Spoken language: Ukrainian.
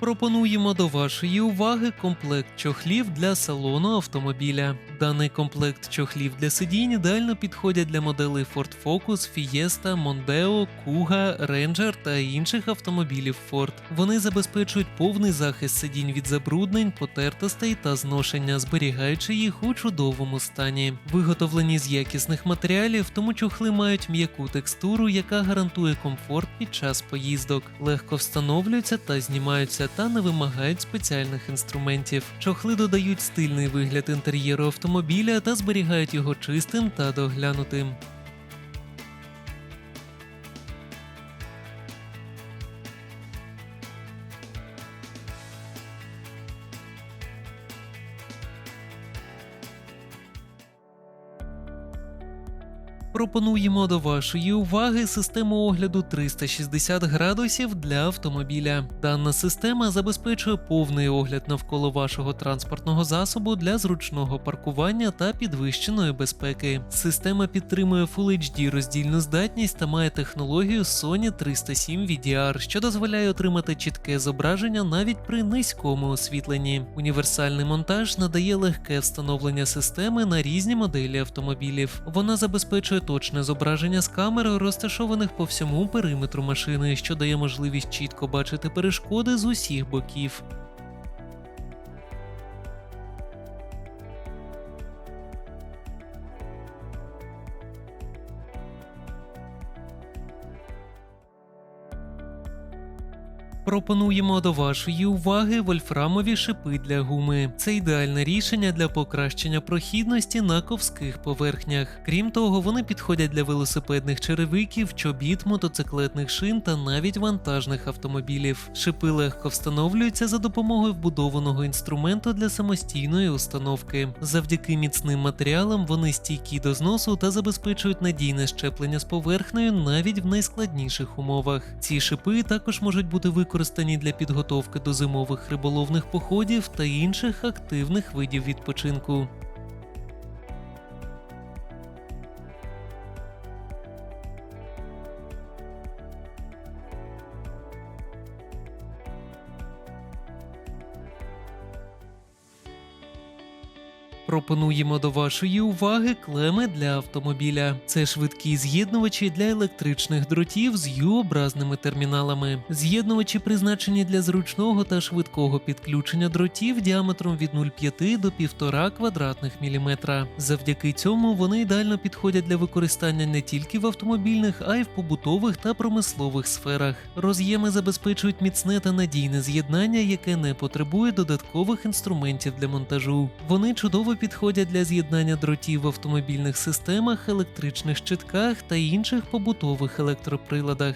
Пропонуємо до вашої уваги комплект чохлів для салону автомобіля. Даний комплект чохлів для сидінь ідеально підходять для моделей Ford Focus, Fiesta, Mondeo, Kuga, Ranger та інших автомобілів Ford. Вони забезпечують повний захист сидінь від забруднень, потертостей та зношення, зберігаючи їх у чудовому стані. Виготовлені з якісних матеріалів, тому чохли мають м'яку текстуру, яка гарантує комфорт під час поїздок, легко встановлюються та знімаються та не вимагають спеціальних інструментів. Чохли додають стильний вигляд інтер'єру автомобіля та зберігають його чистим та доглянутим. Пропонуємо до вашої уваги систему огляду 360 градусів для автомобіля. Дана система забезпечує повний огляд навколо вашого транспортного засобу для зручного паркування та підвищеної безпеки. Система підтримує Full HD роздільну здатність та має технологію Sony 307 VDR, що дозволяє отримати чітке зображення навіть при низькому освітленні. Універсальний монтаж надає легке встановлення системи на різні моделі автомобілів. Вона забезпечує точне зображення з камер, розташованих по всьому периметру машини, що дає можливість чітко бачити перешкоди з усіх боків. Пропонуємо до вашої уваги вольфрамові шипи для гуми. Це ідеальне рішення для покращення прохідності на ковських поверхнях. Крім того, вони підходять для велосипедних черевиків, чобіт, мотоциклетних шин та навіть вантажних автомобілів. Шипи легко встановлюються за допомогою вбудованого інструменту для самостійної установки. Завдяки міцним матеріалам вони стійкі до зносу та забезпечують надійне щеплення з поверхнею навіть в найскладніших умовах. Ці шипи також можуть бути використані для підготовки до зимових риболовних походів та інших активних видів відпочинку. Пропонуємо до вашої уваги клеми для автомобіля. Це швидкі з'єднувачі для електричних дротів з U-образними терміналами. З'єднувачі призначені для зручного та швидкого підключення дротів діаметром від 0,5 до 1,5 квадратних міліметра. Завдяки цьому вони ідеально підходять для використання не тільки в автомобільних, а й в побутових та промислових сферах. Роз'єми забезпечують міцне та надійне з'єднання, яке не потребує додаткових інструментів для монтажу. Вони чудово підходять для з'єднання дротів в автомобільних системах, електричних щитках та інших побутових електроприладах.